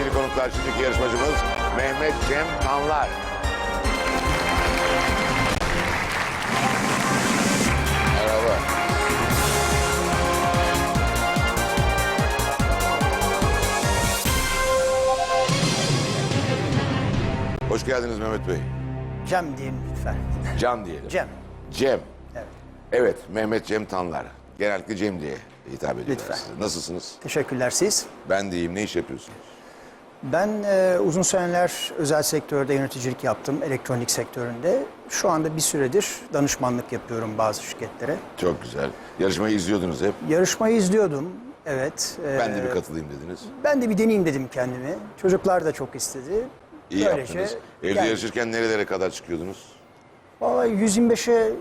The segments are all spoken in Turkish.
sevgili konuklar şimdiki yarışmacımız Mehmet Cem Tanlar. Merhaba. Hoş geldiniz Mehmet Bey. Cem diyeyim lütfen. Can diyelim. Cem. Cem. Evet. Evet, Mehmet Cem Tanlar. Genellikle Cem diye hitap ediyorlar Lütfen. size. Nasılsınız? Teşekkürler siz. Ben de iyiyim. Ne iş yapıyorsunuz? Ben e, uzun seneler özel sektörde yöneticilik yaptım, elektronik sektöründe. Şu anda bir süredir danışmanlık yapıyorum bazı şirketlere. Çok güzel. Yarışmayı izliyordunuz hep. Yarışmayı izliyordum, evet. E, Ben de bir katılayım dediniz. ben de bir deneyeyim dedim kendimi. Çocuklar da çok istedi. İyi Böylece yaptınız. Evde geldim. yarışırken nerelere kadar çıkıyordunuz? Vallahi 125'e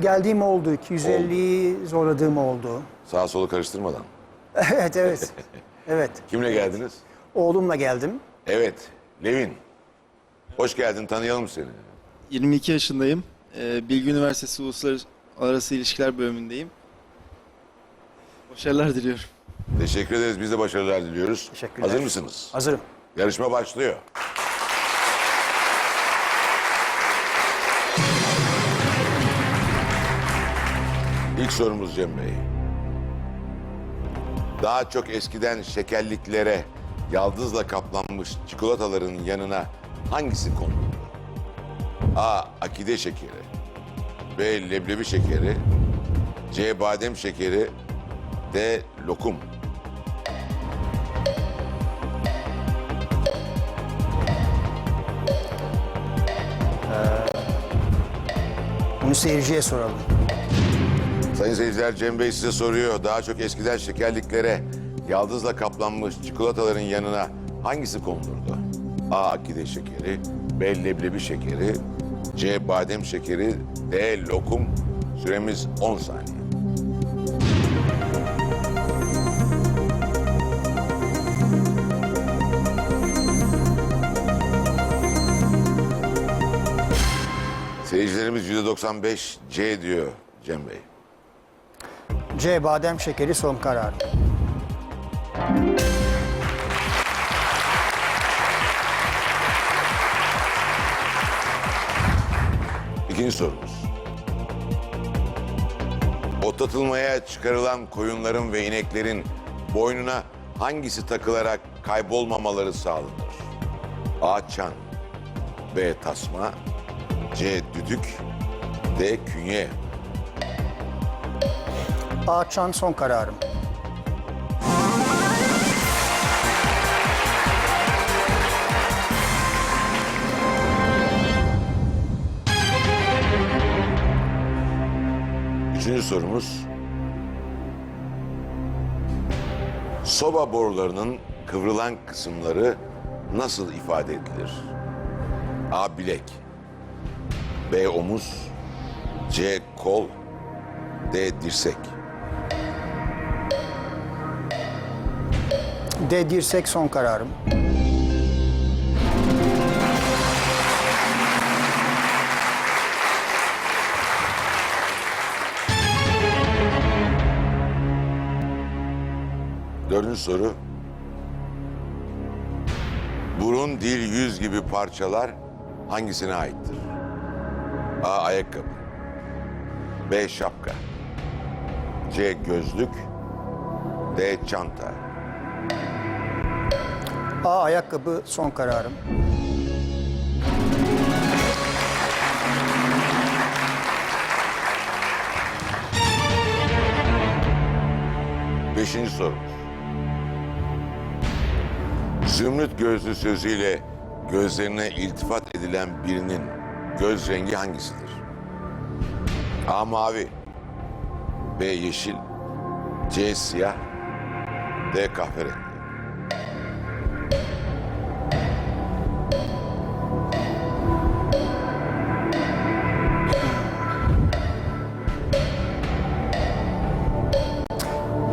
geldiğim oldu, 250'yi zorladığım oldu. Sağa solu karıştırmadan. evet, evet. evet. Kimle geldiniz? Oğlumla geldim. Evet, Levin. Hoş geldin, tanıyalım seni. 22 yaşındayım. Ee, Bilgi Üniversitesi Uluslararası İlişkiler bölümündeyim. Başarılar diliyorum. Teşekkür ederiz. Biz de başarılar diliyoruz. Teşekkürler. Hazır mısınız? Hazırım. Yarışma başlıyor. İlk sorumuz Cem Bey. Daha çok eskiden şekerliklere yaldızla kaplanmış çikolataların yanına hangisi konuldu? A. Akide şekeri B. Leblebi şekeri C. Badem şekeri D. Lokum Bunu seyirciye soralım. Sayın seyirciler Cem Bey size soruyor. Daha çok eskiden şekerliklere yaldızla kaplanmış çikolataların yanına hangisi konulurdu? A. Akide şekeri, B. Leblebi şekeri, C. Badem şekeri, D. Lokum. Süremiz 10 saniye. Seyircilerimiz %95 C diyor Cem Bey. C. Badem şekeri son karar. İkinci sorumuz. Otlatılmaya çıkarılan koyunların ve ineklerin boynuna hangisi takılarak kaybolmamaları sağlanır? A. Çan B. Tasma C. Düdük D. Künye Ağaçan son kararım. Sorumuz. Soba borularının kıvrılan kısımları nasıl ifade edilir? A. Bilek B. Omuz C. Kol D. Dirsek D. Dirsek son kararım. Dördüncü soru. Burun, dil, yüz gibi parçalar hangisine aittir? A. Ayakkabı B. Şapka C. Gözlük D. Çanta A. Ayakkabı son kararım. Beşinci sorumuz. Zümrüt gözlü sözüyle gözlerine iltifat edilen birinin göz rengi hangisidir? A. Mavi B. Yeşil C. Siyah D. Kahverengi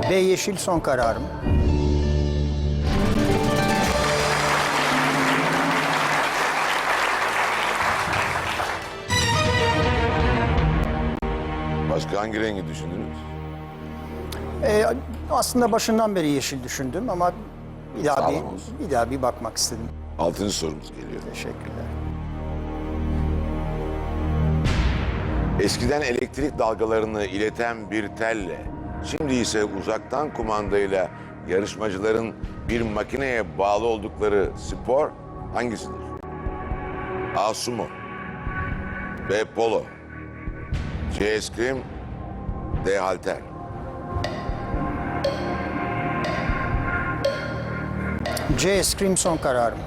B. Yeşil son kararım. Hangi rengi düşündünüz? Ee, aslında başından beri yeşil düşündüm ama Bir daha Sağlam bir, bir daha bir bakmak istedim. Altıncı sorumuz geliyor. Teşekkürler. Eskiden elektrik dalgalarını ileten bir telle, şimdi ise uzaktan kumandayla yarışmacıların bir makineye bağlı oldukları spor hangisidir? A. Sumo B. Polo C. Eskrim D. Halter C. Eskrim son kararım.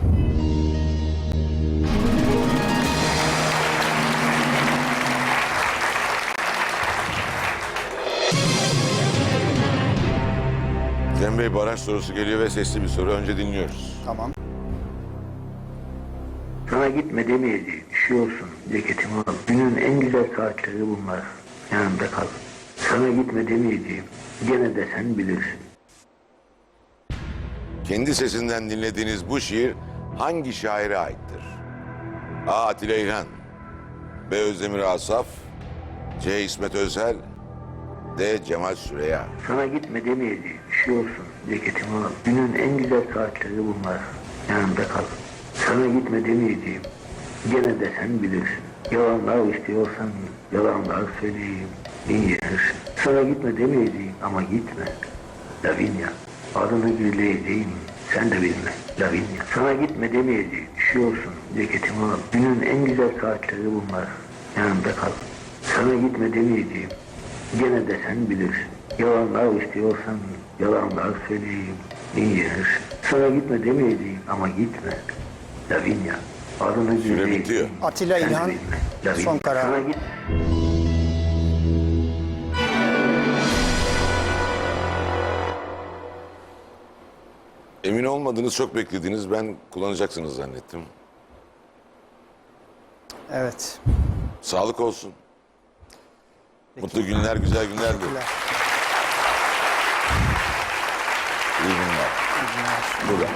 Cem Bey baraj sorusu geliyor ve sesli bir soru. Önce dinliyoruz. Tamam. Sana gitme demeyeceğim. Üşüyorsun. Ceketimi al. Günün en güzel saatleri bunlar. Yanımda kal. Sana gitme demeyeceğim. Gene de sen bilirsin. Kendi sesinden dinlediğiniz bu şiir hangi şaire aittir? A. Atilla İlhan B. Özdemir Asaf C. İsmet Özel D. Cemal Süreya Sana gitme demeyeceğim. Üşüyorsun. Ceketimi al. Günün en güzel saatleri bunlar. Yanımda kal. Sana gitme demeyeceğim. Gene de sen bilirsin. Yalanlar istiyorsan yalanlar söyleyeyim. İncinirsin. Sana gitme demeyeceğim ama gitme. Lavinia. Adını güleyeceğim. Sen de bilme. Lavinia. Sana gitme demeyeceğim. Üşüyorsun. Ceketimi al. Günün en güzel saatleri bunlar. Yanımda kal. Sana gitme demeyeceğim. Gene de sen bilirsin. Yalanlar istiyorsan yalanlar söyleyeyim. İncinirsin. Sana gitme demeyeceğim ama gitme. Lavinia. Adını Süre bitiyor. Atilla İlhan, son karar. Emin olmadınız çok beklediniz. Ben kullanacaksınız zannettim. Evet. Sağlık olsun. Mutlu günler, güzel günler. Teşekkürler. İyi günler. Burada.